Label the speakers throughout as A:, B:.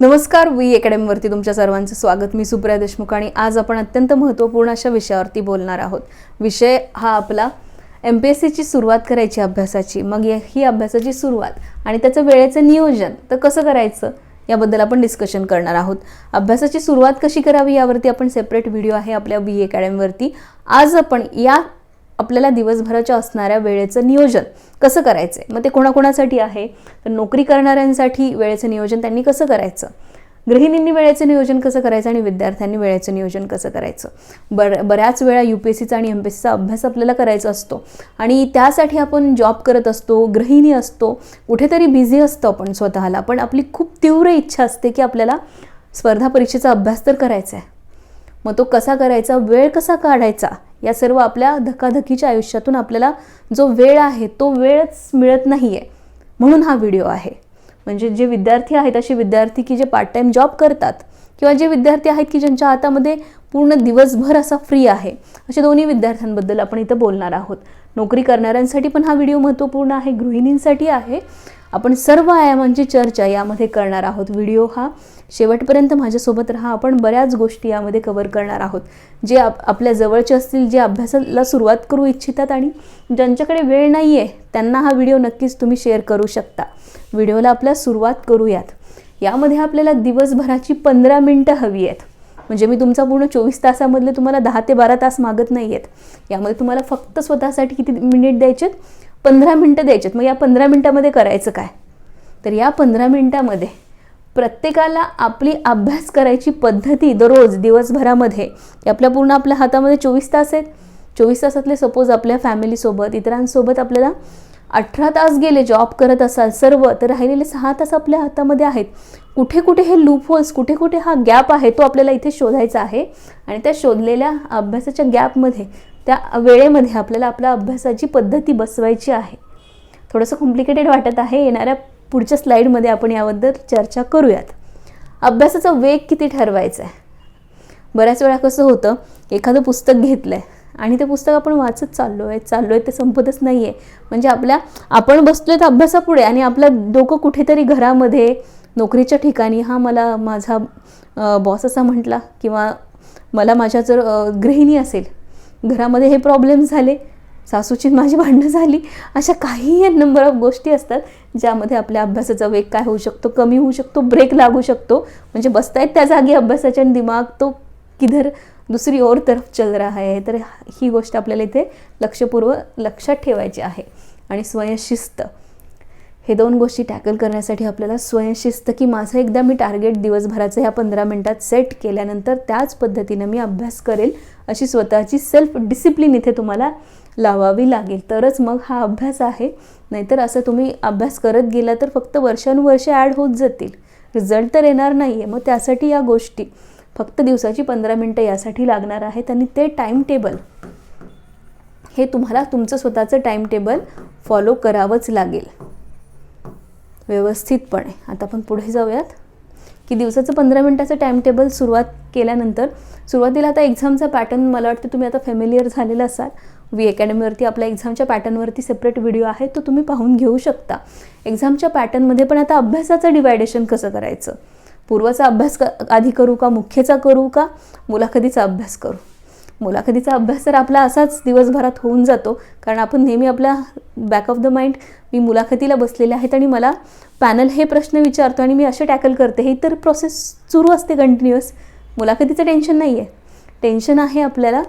A: नमस्कार वी अकॅडमीवरती तुमच्या सर्वांचं स्वागत. मी सुप्रिया देशमुख आणि आज आपण अत्यंत महत्त्वपूर्ण अशा विषयावरती बोलणार आहोत. विषय हा आपला एम पी एस सीची सुरुवात करायची अभ्यासाची मग या- ही अभ्यासाची सुरुवात आणि त्याचं वेळेचं नियोजन तर कसं करायचं याबद्दल आपण डिस्कशन करणार आहोत. अभ्यासाची सुरुवात कशी करावी यावरती आपण सेपरेट व्हिडिओ आहे आपल्या बी अकॅडमीवरती आज आपण या आपल्याला दिवसभराच्या असणाऱ्या वेळेचं नियोजन कसं करायचं आहे मग ते कोणाकोणासाठी आहे? तर नोकरी करणाऱ्यांसाठी वेळेचं नियोजन त्यांनी कसं करायचं? गृहिणींनी वेळेचं नियोजन कसं करायचं आणि विद्यार्थ्यांनी वेळेचं नियोजन कसं करायचं? बर बऱ्याच वेळा यू पी एस सीचा आणि एम पी एस सीचा अभ्यास आपल्याला करायचा असतो. आणि त्यासाठी आपण जॉब करत असतो गृहिणी असतो कुठेतरी बिझी असतो आपण स्वतःला. पण आपली खूप तीव्र इच्छा असते की आपल्याला स्पर्धा परीक्षेचा अभ्यास तर करायचा आहे मग तो कसा करायचा? वेळ कसा काढायचा? या सर्व आपल्या धकाधकीच्या आयुष्यातून आपल्याला जो वेळ आहे तो वेळच मिळत नाही आहे म्हणून हा व्हिडिओ आहे. म्हणजे जे विद्यार्थी आहेत असे विद्यार्थी की जे पार्ट टाईम जॉब करतात किंवा जे विद्यार्थी आहेत की ज्यांच्या हातामध्ये पूर्ण दिवसभर असा फ्री आहे अशा दोन्ही विद्यार्थ्यांबद्दल आपण इथं बोलणार आहोत. नोकरी करणाऱ्यांसाठी पण हा व्हिडिओ महत्त्वपूर्ण आहे गृहिणींसाठी आहे आपण सर्व आयामांची चर्चा यामध्ये करणार आहोत. व्हिडिओ हा शेवटपर्यंत माझ्यासोबत राहा. आपण बऱ्याच गोष्टी यामध्ये कवर करणार आहोत. जे आप आपल्या जवळचे असतील जे अभ्यासाला सुरुवात करू इच्छितात आणि ज्यांच्याकडे वेळ नाही आहे त्यांना हा व्हिडिओ नक्कीच तुम्ही शेअर करू शकता. व्हिडिओला आपल्या सुरुवात करूयात. यामध्ये आपल्याला दिवसभराची पंधरा मिनटं हवी आहेत. म्हणजे मी तुमचा पूर्ण चोवीस तासामधले तुम्हाला दहा ते बारा तास मागत नाही आहेत यामध्ये तुम्हाला फक्त स्वतःसाठी किती मिनिट द्यायचेत? पंधरा मिनटं द्यायचेत. मग या पंधरा मिनटामध्ये करायचं काय? तर या पंधरा मिनटामध्ये प्रत्येकाला आपली अभ्यास करायची पद्धती दररोज दिवसभरामध्ये आपल्या पूर्ण आपल्या हातामध्ये चोवीस तास आहेत. चोवीस तासातले सपोज आपल्या फॅमिलीसोबत इतरांसोबत आपल्याला अठरा तास गेले जॉब करत असाल सर्व तर राहिलेले सहा तास आपल्या हातामध्ये आहेत. कुठे कुठे हे लूप होल्स कुठे कुठे हा गॅप आहे तो आपल्याला इथे शोधायचा आहे. आणि त्या शोधलेल्या अभ्यासाच्या गॅपमध्ये त्या वेळेमध्ये आपल्याला आपल्या अभ्यासाची पद्धती बसवायची आहे. थोडंसं कॉम्प्लिकेटेड वाटत आहे. येणाऱ्या पुढच्या स्लाईडमध्ये आपण याबद्दल चर्चा करूयात. अभ्यासाचा वेग किती ठरवायचा आहे? बऱ्याच वेळा कसं होतं एखादं पुस्तक घेतलं आहे आणि ते पुस्तक आपण वाचत चाललो आहे चाललो आहे ते संपतच नाही आहे म्हणजे आपल्या आपण बसलो आहेत अभ्यासापुढे आणि आपलं डोकं कुठेतरी घरामध्ये नोकरीच्या ठिकाणी हा मला माझा बॉस असा म्हटला किंवा मला माझ्या जर गृहिणी असेल घरामध्ये हे प्रॉब्लेम झाले. सासूची माझी भांडणं झाली. अशा काही नंबर ऑफ गोष्टी असतात ज्यामध्ये आपल्या अभ्यासाचा वेग काय होऊ शकतो कमी होऊ शकतो ब्रेक लागू शकतो. म्हणजे बसतायत त्या जागी अभ्यासाच्या आणि दिमाग तो किधर दुसरी ओर तरफ चल रहा है तर ही गोष्ट आपल्याला इथे लक्षपूर्वक लक्षात ठेवायची आहे. आणि स्वयंशिस्त हे दोन गोष्टी टॅकल करण्यासाठी आपल्याला स्वयंशिस्त की माझं एकदा मी टार्गेट दिवसभराचं ह्या पंधरा मिनटात सेट केल्यानंतर त्याच पद्धतीनं मी अभ्यास करेल अशी स्वतःची सेल्फ डिसिप्लिन इथे तुम्हाला लावावी लागेल. तरच मग हा अभ्यास आहे. नाहीतर असं तुम्ही अभ्यास करत गेला तर फक्त वर्षानुवर्ष ॲड होत जातील. रिझल्ट तर येणार नाही आहे मग त्यासाठी या गोष्टी. फक्त दिवसाची पंधरा मिनटं यासाठी लागणार आहेत आणि ते टाईम टेबल हे तुम्हाला तुमचं स्वतःचं टाईम टेबल फॉलो करावंच लागेल. व्यवस्थितपणे. आता आपण पुढे जाऊयात. की दिवसाचं पंधरा मिनटाचं टाईम टेबल सुरुवात केल्यानंतर सुरुवातीला आता एक्झामचा पॅटर्न मला वाटतं तुम्ही आता फेमिलियर झालेला असाल. वी अकॅडमीवरती आपल्या एक्झामच्या पॅटर्नवरती सेपरेट व्हिडिओ आहे तो तुम्ही पाहून घेऊ शकता. एक्झामच्या पॅटर्नमध्ये पण आता अभ्यासाचं डिवायडेशन कसं करायचं? पूर्वाचा अभ्यास क आधी करू का मुख्यचा करू का? मुलाखतीचा अभ्यास करू. मुलाखतीचा अभ्यास तर आपला असाच दिवसभरात होऊन जातो. कारण आपण नेहमी आपला बॅक ऑफ द माइंड मी मुलाखतीला बसलेले आहेत आणि मला पॅनल हे प्रश्न विचारतो आणि मी असे टॅकल करते. हे तर प्रोसेस सुरू असते कंटिन्युअस मुलाखतीचं टेन्शन नाही आहे टेन्शन आहे आपल्याला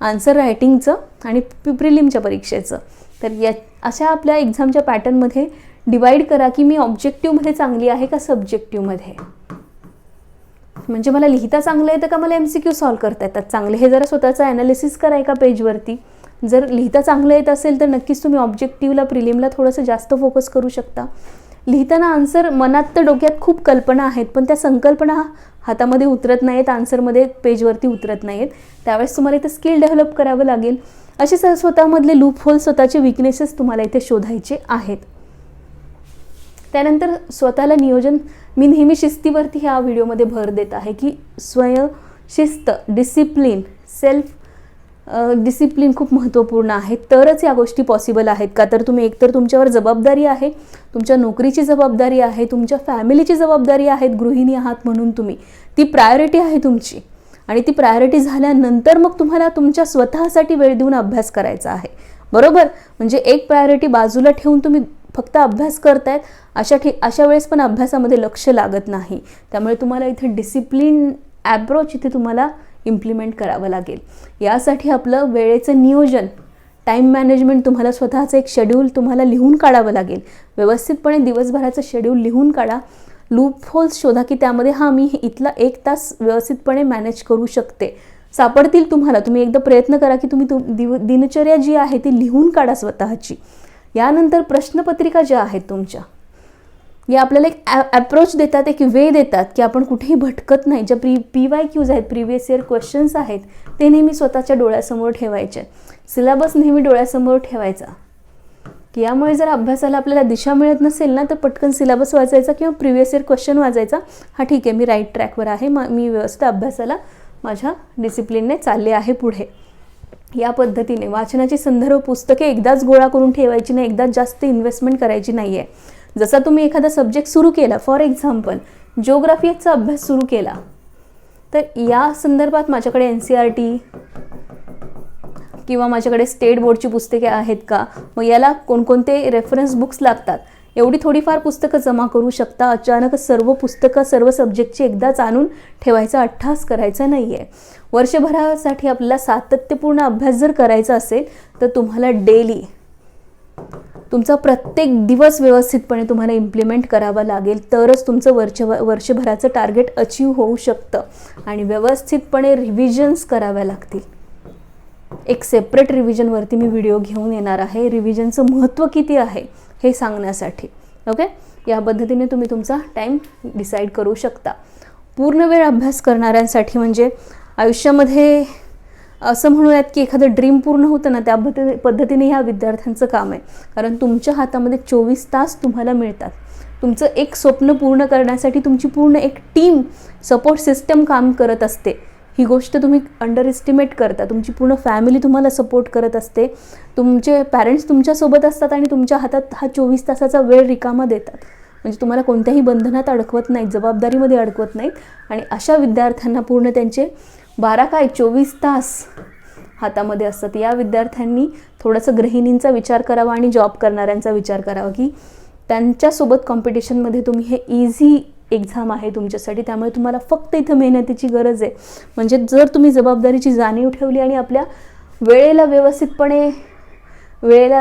A: आन्सर रायटिंगचं आणि प्रिलिमच्या परीक्षेचं. तर या अशा आपल्या एक्झामच्या पॅटर्नमध्ये डिवाईड करा की मी ऑब्जेक्टिव्हमध्ये चांगली आहे का सब्जेक्टिव्हमध्ये म्हणजे मला लिहिता चांगलं येतं का? मला एम सी क्यू सॉल्व करता येतात. चांगले हे जरा स्वतःचं ॲनालिसिस करा एका पेजवरती जर लिहिता चांगलं येत असेल तर नक्कीच तुम्ही ऑब्जेक्टिव्हला प्रिलिमला थोडंसं जास्त फोकस करू शकता. लिहिताना आन्सर मनात तर डोक्यात खूप कल्पना आहेत पण त्या संकल्पना हातामध्ये उतरत नाहीत आन्सरमध्ये पेजवरती उतरत नाहीत. त्यावेळेस तुम्हाला इथे स्किल डेव्हलप करावं लागेल. असे स स्वतःमधले लूप होल स्वतःचे विकनेसेस तुम्हाला इथे शोधायचे आहेत. त्यानंतर स्वतःला नियोजन मी नेहमी शिस्तीवरती ह्या व्हिडिओमध्ये भर देत आहे की स्वयंशिस्त डिसिप्लिन सेल्फ डिसिप्लिन खूप महत्त्वपूर्ण आहे. तरच या गोष्टी पॉसिबल आहेत का? तर तुम्ही एकतर तुमच्यावर जबाबदारी आहे तुमच्या नोकरीची जबाबदारी आहे तुमच्या फॅमिलीची जबाबदारी आहेत गृहिणी आहात म्हणून तुम्ही. ती प्रायोरिटी आहे तुमची. आणि ती प्रायोरिटी झाल्यानंतर मग तुम्हाला तुमच्या स्वतःसाठी वेळ देऊन अभ्यास करायचा आहे. बरोबर? म्हणजे एक प्रायोरिटी बाजूला ठेवून तुम्ही फक्त अभ्यास करतायत अशा ठि अशा वेळेस पण अभ्यासामध्ये लक्ष लागत नाही. त्यामुळे तुम्हाला इथे डिसिप्लिन ॲप्रोच इथे तुम्हाला इम्प्लिमेंट करावं लागेल. यासाठी आपलं वेळेचं नियोजन टाईम मॅनेजमेंट तुम्हाला स्वतःचं एक शेड्यूल तुम्हाला लिहून काढावं लागेल. व्यवस्थितपणे दिवसभराचं शेड्यूल लिहून काढा. लूप होल्स शोधा की त्यामध्ये हा मी इथला एक तास व्यवस्थितपणे मॅनेज करू शकते. सापडतील तुम्हाला. तुम्ही एकदा प्रयत्न करा की तुम्ही तुम दिव दिनचर्या जी आहे ती लिहून काढा स्वतःची. यानंतर प्रश्नपत्रिका ज्या आहेत तुमच्या या आपल्याला एक ॲप्रोच देतात एक वे देतात की आपण कुठेही भटकत नाही. ज्या प्री पी वाय क्यूज आहेत प्रिव्हियस इयर क्वेश्चन्स आहेत ते नेहमी स्वतःच्या डोळ्यासमोर ठेवायचे. सिलेबस नेहमी डोळ्यासमोर ठेवायचा. की यामुळे जर अभ्यासाला आपल्याला दिशा मिळत नसेल ना तर पटकन सिलेबस वाचायचा किंवा प्रिव्हियस इयर क्वेश्चन वाचायचा. हा ठीक आहे मी राईट ट्रॅकवर आहे. मा मी व्यवस्थित अभ्यासाला माझ्या डिसिप्लिनने चालले आहे पुढे. या पद्धतीने वाचनाची संदर्भ पुस्तके एकदाच गोळा करून ठेवायची नाही एकदाच जास्त इन्व्हेस्टमेंट करायची नाही आहे जसा तुम्ही एखादा सब्जेक्ट सुरू केला फॉर एक्झाम्पल जिओग्राफीचा अभ्यास सुरू केला तर या संदर्भात माझ्याकडे एन सी आर टी किंवा माझ्याकडे स्टेट बोर्डची पुस्तके आहेत का? मग याला कोणकोणते रेफरन्स बुक्स लागतात? एवढी थोडीफार पुस्तकं जमा करू शकता. अचानक सर्व पुस्तकं सर्व सब्जेक्टची एकदाच आणून ठेवायचा अठ्ठास करायचा नाही आहे वर्षभरासाठी आपल्याला सातत्यपूर्ण अभ्यास जर करायचा असेल तर तुम्हाला डेली तुमचा प्रत्येक दिवस व्यवस्थितपणे तुम्हाला इम्प्लिमेंट करावा लागेल तरच तुमचं वर्ष वर्षभराचं टार्गेट अचीव होऊ शकतं. आणि व्यवस्थितपणे रिव्हिजन्स कराव्या लागतील. एक सेपरेट रिव्हिजनवरती मी व्हिडिओ घेऊन येणार आहे. रिव्हिजनचं महत्त्व किती आहे हे सांगण्यासाठी. ओके या पद्धतीने तुम्ही तुमचा टाईम डिसाईड करू शकता. पूर्ण वेळ अभ्यास करणाऱ्यांसाठी म्हणजे आयुष्यामध्ये असं म्हणूयात की एखादं ड्रीम पूर्ण होतं ना त्या पद्धती पद्धतीने ह्या विद्यार्थ्यांचं काम आहे. कारण तुमच्या हातामध्ये चोवीस तास तुम्हाला मिळतात. तुमचं एक स्वप्न पूर्ण करण्यासाठी तुमची पूर्ण एक टीम सपोर्ट सिस्टम काम करत असते. ही गोष्ट तुम्ही अंडर एस्टिमेट करता. तुमची पूर्ण फॅमिली तुम्हाला सपोर्ट करत असते. तुमचे पॅरेंट्स तुमच्यासोबत असतात आणि तुमच्या हातात हा चोवीस तासाचा वेळ रिकामा देतात. म्हणजे तुम्हाला कोणत्याही बंधनात अडकवत नाहीत जबाबदारीमध्ये अडकवत नाहीत. आणि अशा विद्यार्थ्यांना पूर्ण त्यांचे बारा काय? चोवीस तास हातामध्ये असतात. या विद्यार्थ्यांनी थोडंसं गृहिणींचा विचार करावा आणि जॉब करणाऱ्यांचा विचार करावा की त्यांच्यासोबत कॉम्पिटिशनमध्ये तुम्ही हे इझी एक्झाम आहे तुमच्यासाठी. त्यामुळे तुम्हाला फक्त इथं मेहनतीची गरज आहे. म्हणजे जर तुम्ही जबाबदारीची जाणीव ठेवली आणि आपल्या वेळेला व्यवस्थितपणे वेळेला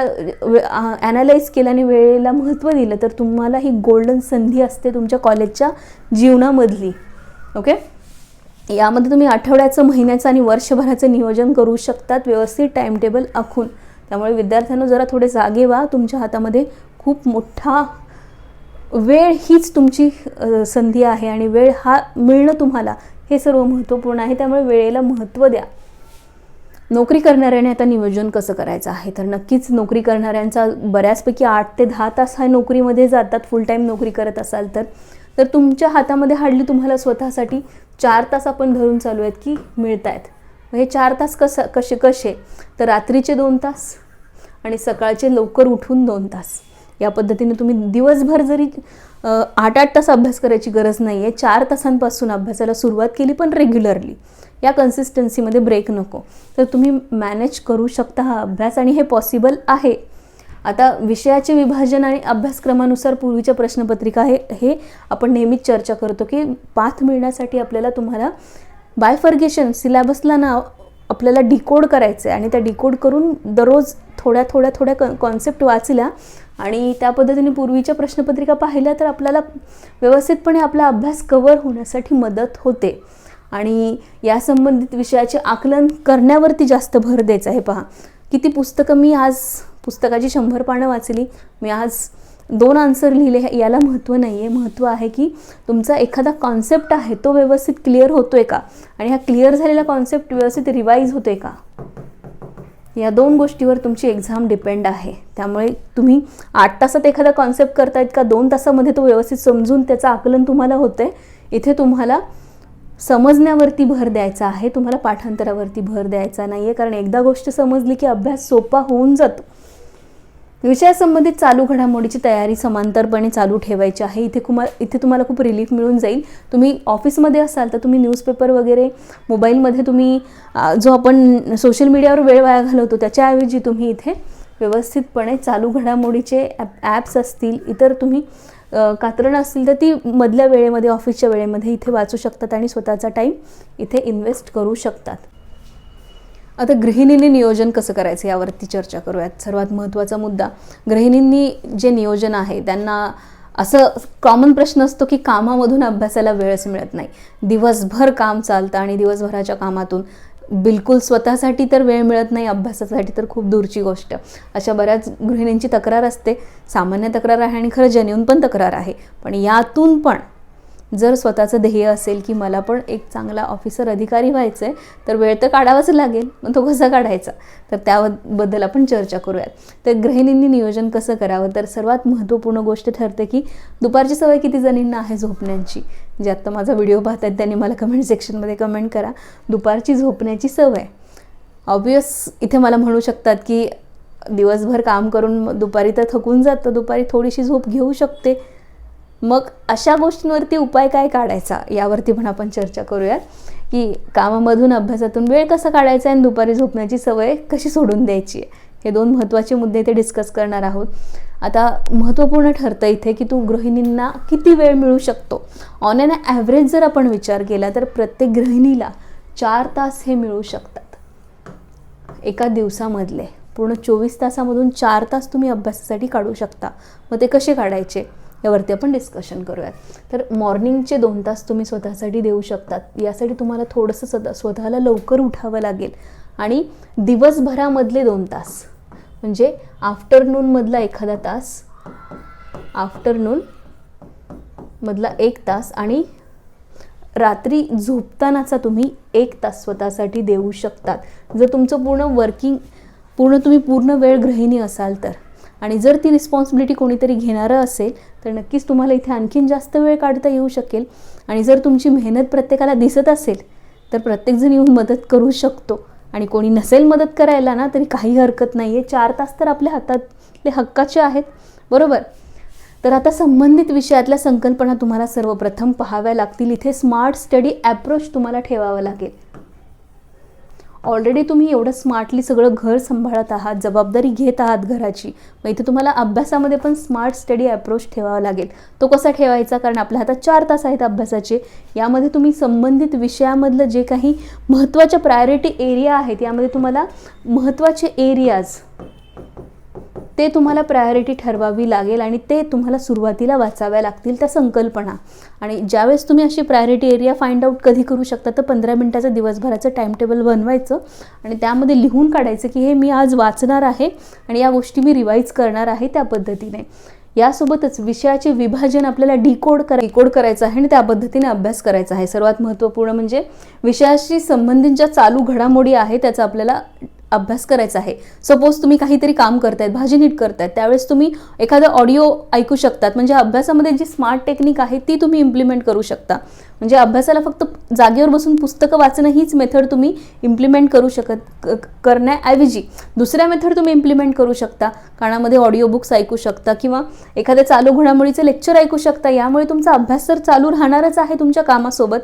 A: ॲनालाइज केलं आणि वेळेला महत्त्व दिलं तर तुम्हाला ही गोल्डन संधी असते तुमच्या कॉलेजच्या जीवनामधली. ओके यामध्ये तुम्ही आठवड्याचं महिन्याचं आणि वर्षभराचं नियोजन करू शकतात. व्यवस्थित टाईमटेबल आखून. त्यामुळे विद्यार्थ्यांना जरा थोडे जागे व्हा. तुमच्या हातामध्ये खूप मोठा वेळ हीच तुमची संधी आहे आणि वेळ हा मिळणं तुम्हाला हे सर्व महत्त्वपूर्ण आहे. त्यामुळे वेळेला महत्त्व द्या. नोकरी करणाऱ्याने आता नियोजन कसं करायचं आहे? तर नक्कीच नोकरी करणाऱ्यांचा बऱ्याचपैकी आठ ते दहा तास हा नोकरीमध्ये जातात. फुल टाईम नोकरी करत असाल तर. तर तुमच्या हातामध्ये हाडली तुम्हाला स्वतःसाठी चार तास आपण धरून चालू आहेत की मिळत आहेत हे चार तास कसं कसे कसे? तर रात्रीचे दोन तास आणि सकाळचे लवकर उठून दोन तास. या पद्धतीने तुम्ही दिवसभर जरी आठ आठ तास अभ्यास करायची गरज नाही आहे चार तासांपासून अभ्यासाला सुरुवात केली पण रेग्युलरली या कन्सिस्टन्सीमध्ये ब्रेक नको. तर तुम्ही मॅनेज करू शकता हा अभ्यास आणि हे पॉसिबल आहे. आता विषयाचे विभाजन आणि अभ्यासक्रमानुसार पूर्वीच्या प्रश्नपत्रिका हे हे आपण नेहमीच चर्चा करतो की पाथ मिळण्यासाठी आपल्याला तुम्हाला बायफर्गेशन सिलॅबसला नाव आपल्याला डिकोड करायचं आहे आणि त्या डिकोड करून दररोज थोड्या थोड्या थोड्या क कॉन्सेप्ट वाचल्या आणि त्या पद्धतीने पूर्वीच्या प्रश्नपत्रिका पाहिल्या तर आपल्याला व्यवस्थितपणे आपला अभ्यास कवर होण्यासाठी मदत होते. आणि या संबंधित विषयाचे आकलन करण्यावरती जास्त भर द्यायचा आहे. पहा. किती पुस्तकं मी आज पुस्तकाची शंभर पानं वाचली. मी आज दोन आन्सर लिहिले याला महत्त्व नाही आहे महत्त्व आहे की तुमचा एखादा कॉन्सेप्ट आहे तो व्यवस्थित क्लिअर होतो आहे का? आणि हा क्लिअर झालेला कॉन्सेप्ट व्यवस्थित रिवाईज होतो आहे का? या दोन गोष्टीवर तुमची एक्झाम डिपेंड आहे. त्यामुळे तुम्ही आठ तासात एखादा कॉन्सेप्ट करतायत का दोन तासामध्ये तो व्यवस्थित समजून त्याचं आकलन तुम्हाला होतं आहे इथे तुम्हाला समजण्यावरती भर द्यायचा आहे तुम्हाला पाठांतरावरती भर द्यायचा नाही आहे कारण एकदा गोष्ट समजली की अभ्यास सोपा होऊन जातो. विषयासंबंधित चालू घडामोडीची तयारी समांतरपणे चालू ठेवायची आहे. इथे कुमा इथे तुम्हाला खूप रिलीफ मिळून जाईल. तुम्ही ऑफिसमध्ये असाल तर तुम्ही न्यूजपेपर वगैरे मोबाईलमध्ये तुम्ही जो आपण सोशल मीडियावर वेळ वाया घालवतो त्याच्याऐवजी तुम्ही इथे व्यवस्थितपणे चालू घडामोडीचे ॲप ॲप्स असतील इतर तुम्ही कातरणं कात्रणं असतील तर ती मधल्या वेळेमध्ये ऑफिसच्या वेळेमध्ये इथे वाचू शकतात आणि स्वतःचा टाईम इथे इन्व्हेस्ट करू शकतात. आता गृहिणींनी नियोजन कसं करायचं यावरती चर्चा करूयात. सर्वात महत्त्वाचा मुद्दा गृहिणींनी जे नियोजन आहे त्यांना असं कॉमन प्रश्न असतो की कामामधून अभ्यासाला वेळच मिळत नाही. दिवसभर काम चालतं आणि दिवसभराच्या कामातून बिलकुल स्वतःसाठी तर वेळ मिळत नाही अभ्यासासाठी तर खूप दूरची गोष्ट. अशा बऱ्याच गृहिणींची तक्रार असते. सामान्य तक्रार आहे आणि खरं जेन्युन पण तक्रार आहे. पण यातून पण जर स्वतःचं ध्येय असेल की मला पण एक चांगला ऑफिसर अधिकारी व्हायचं आहे तर वेळ तर काढावाच लागेल. मग तो कसा काढायचा? तर त्याबद्दल आपण चर्चा करूयात. तर गृहिणींनी नियोजन कसं करावं? तर सर्वात महत्त्वपूर्ण गोष्ट ठरते की दुपारची सवय किती जणींना आहे झोपण्याची? जे आत्ता माझा व्हिडिओ पाहत आहेत त्यांनी मला कमेंट सेक्शनमध्ये कमेंट करा. दुपारची झोपण्याची सवय. ऑब्वियस इथे मला म्हणू शकतात की दिवसभर काम करून दुपारी तर थकून जातं दुपारी थोडीशी झोप घेऊ शकते. मग अशा गोष्टींवरती उपाय काय काढायचा? यावरती पण आपण चर्चा करूयात. की कामामधून अभ्यासातून वेळ कसा काढायचा आणि दुपारी झोपण्याची सवय कशी सोडून द्यायची? आहे हे दोन महत्त्वाचे मुद्दे इथे डिस्कस करणार आहोत. आता महत्त्वपूर्ण ठरतं इथे की तू गृहिणींना किती वेळ मिळू शकतो? ऑन ॲन ॲव्हरेज जर आपण विचार केला तर प्रत्येक गृहिणीला चार तास हे मिळू शकतात. एका दिवसामधले. पूर्ण चोवीस तासामधून चार तास तुम्ही अभ्यासासाठी काढू शकता. मग ते कसे काढायचे? यावरती आपण डिस्कशन करूयात. तर मॉर्निंगचे दोन तास तुम्ही स्वतःसाठी देऊ शकतात. यासाठी तुम्हाला थोडंसं स्वतः स्वतःला लवकर उठावं लागेल. आणि दिवसभरामधले दोन तास म्हणजे आफ्टरनूनमधला एखादा तास आफ्टरनून मधला एक तास आणि रात्री झोपतानाचा तुम्ही एक तास स्वतःसाठी देऊ शकतात. जर तुमचं पूर्ण वर्किंग पूर्ण तुम्ही पूर्ण वेळ गृहिणी असाल तर. आणि जर ती रिस्पॉन्सिबिलिटी कोणीतरी घेणारं असेल तर नक्कीच तुम्हाला इथे आणखीन जास्त वेळ काढता येऊ शकेल. आणि जर तुमची मेहनत प्रत्येकाला दिसत असेल तर प्रत्येकजण येऊन मदत करू शकतो. आणि कोणी नसेल मदत करायला ना तरी काही हरकत नाही आहे चार तास तर आपल्या हातातले हक्काचे आहेत. बरोबर? तर आता संबंधित विषयातल्या संकल्पना तुम्हाला सर्वप्रथम पाहाव्या लागतील. इथे स्मार्ट स्टडी ॲप्रोच तुम्हाला ठेवावं लागेल. ऑलरेडी तुम्ही एवढं स्मार्टली सगळं घर सांभाळत आहात जबाबदारी घेत आहात घराची. मग इथे तुम्हाला अभ्यासामध्ये पण स्मार्ट स्टडी अप्रोच ठेवावा लागेल. तो कसा ठेवायचा? कारण आपल्या हातात चार तास आहेत अभ्यासाचे. यामध्ये तुम्ही संबंधित विषयामधलं जे काही महत्त्वाच्या प्रायोरिटी एरिया आहेत यामध्ये तुम्हाला महत्त्वाचे एरियाज ते तुम्हाला प्रायोरिटी ठरवावी लागेल आणि ते तुम्हाला सुरुवातीला वाचाव्या लागतील त्या संकल्पना. आणि ज्यावेळेस तुम्ही अशी प्रायोरिटी एरिया फाइंड आउट कधी करू शकता तर पंधरा मिनटाचं दिवसभराचं टाईमटेबल बनवायचं आणि त्यामध्ये लिहून काढायचं की हे मी आज वाचणार आहे आणि या गोष्टी मी रिवाईज करणार आहे त्या पद्धतीने. यासोबतच विषयाचे विभाजन आपल्याला डिकोड करा डिकोड करायचं आहे आणि त्या पद्धतीने अभ्यास करायचा आहे. सर्वात महत्त्वपूर्ण म्हणजे विषयाशी संबंधित ज्या चालू घडामोडी आहे त्याचा आपल्याला अभ्यास करायचा आहे. सपोज तुम्ही काहीतरी काम करतायत भाजी नीट करतायत त्यावेळेस तुम्ही एखादा ऑडिओ ऐकू शकतात. म्हणजे अभ्यासामध्ये जी स्मार्ट टेक्निक आहे ती तुम्ही इम्प्लिमेंट करू शकता. म्हणजे अभ्यासाला फक्त जागेवर बसून पुस्तकं वाचणं हीच मेथड तुम्ही इम्प्लिमेंट करू शकत क- करण्याऐवजी दुसऱ्या मेथड तुम्ही इम्प्लिमेंट करू शकता. कानामध्ये ऑडिओ बुक्स ऐकू शकता किंवा एखाद्या चालू घडामोडीचं लेक्चर ऐकू शकता. यामुळे तुमचा अभ्यास तर चालू राहणारच आहे तुमच्या कामासोबत.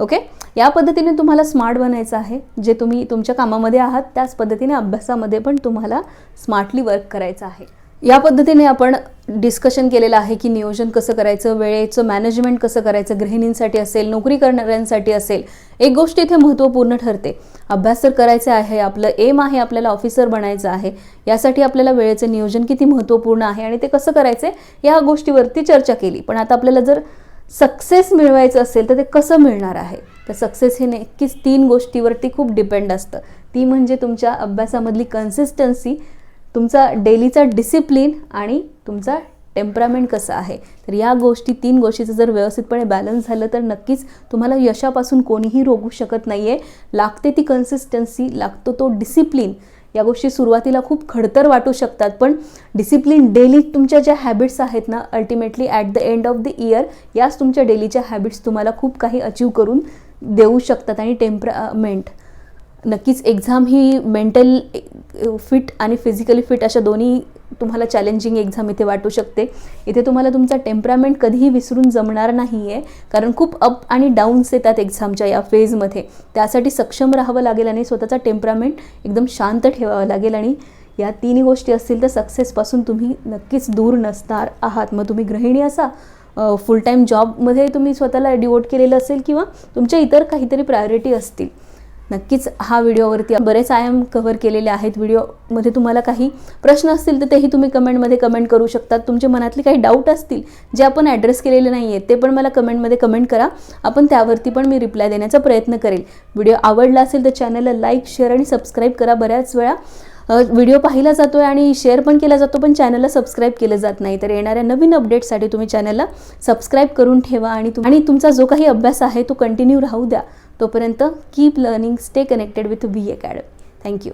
A: ओके या पद्धतीने तुम्हाला स्मार्ट बनायचं आहे. जे तुम्ही तुमच्या कामामध्ये आहात त्याच पद्धतीने अभ्यासामध्ये पण तुम्हाला स्मार्टली वर्क करायचं आहे. या पद्धतीने आपण डिस्कशन केलेलं आहे की नियोजन कसं करायचं वेळेचं मॅनेजमेंट कसं करायचं गृहिणींसाठी असेल नोकरी करणाऱ्यांसाठी असेल एक गोष्ट इथे महत्त्वपूर्ण ठरते. अभ्यास तर करायचा आहे आपलं एम आहे आपल्याला ऑफिसर बनायचं आहे. यासाठी आपल्याला वेळेचं नियोजन किती महत्त्वपूर्ण आहे आणि ते कसं करायचं या गोष्टीवरती चर्चा केली. पण आता आपल्याला जर सक्सेस मिळवायचं असेल तर ते कसं मिळणार आहे? तर सक्सेस हे नक्कीच तीन गोष्टीवरती खूप डिपेंड असतं. ती म्हणजे तुमच्या अभ्यासामधली कन्सिस्टन्सी तुमचा डेलीचा डिसिप्लिन आणि तुमचा टेम्परामेंट कसं आहे? तर या गोष्टी तीन गोष्टीचं जर व्यवस्थितपणे बॅलन्स झालं तर नक्कीच तुम्हाला यशापासून कोणीही रोखू शकत नाही आहे लागते ती कन्सिस्टन्सी लागतो तो डिसिप्लिन या गोष्टी सुरुवातीला खूप खडतर वाटू शकतात पण डिसिप्लिन डेली तुमच्या ज्या हॅबिट्स आहेत ना ultimately at the end of the year याच तुमच्या डेलीच्या हॅबिट्स तुम्हाला खूप काही अचीव करून देऊ शकतात आणि टेम्परामेंट नक्कीच एक्झाम ही मेंटल फिट आणि फिजिकली फिट अशा दोन्ही तुम्हाला चॅलेंजिंग एक्झाम इथे वाटू शकते. इथे तुम्हाला तुमचा टेम्परामेंट कधीही विसरून जमणार नाही आहे कारण खूप अप आणि डाऊन्स येतात एक्झामच्या या फेजमध्ये त्यासाठी सक्षम राहावं लागेल आणि स्वतःचा टेम्परामेंट एकदम शांत ठेवावं लागेल. आणि या तिन्ही गोष्टी असतील तर सक्सेसपासून तुम्ही नक्कीच दूर नसणार आहात. मग तुम्ही गृहिणी असा फुल टाईम जॉबमध्ये तुम्ही स्वतःला डिवोट केलेलं असेल किंवा तुमच्या इतर काहीतरी प्रायोरिटी असतील. नक्कीच हा व्हिडिओवरती बरेच आयाम कव्हर केलेले आहेत. व्हिडिओमध्ये तुम्हाला काही प्रश्न असतील तर तेही तुम्ही कमेंटमध्ये कमेंट करू शकतात तुमच्या मनातले काही डाऊट असतील जे आपण ॲड्रेस केलेले नाही आहेत ते पण मला कमेंटमध्ये कमेंट करा. आपण त्यावरती पण मी रिप्लाय देण्याचा प्रयत्न करेल. व्हिडिओ आवडला असेल तर चॅनलला लाईक शेअर आणि सबस्क्राईब करा बऱ्याच वेळा. व्हिडिओ पाहिला जातो आहे आणि शेअर पण केला जातो पण चॅनलला सबस्क्राईब केलं जात नाही. तर येणाऱ्या नवीन अपडेटसाठी तुम्ही चॅनलला सबस्क्राईब करून ठेवा आणि तुम आणि तुमचा जो काही अभ्यास आहे तो कंटिन्यू राहू द्या. तोपर्यंत keep learning stay connected with V academy thank you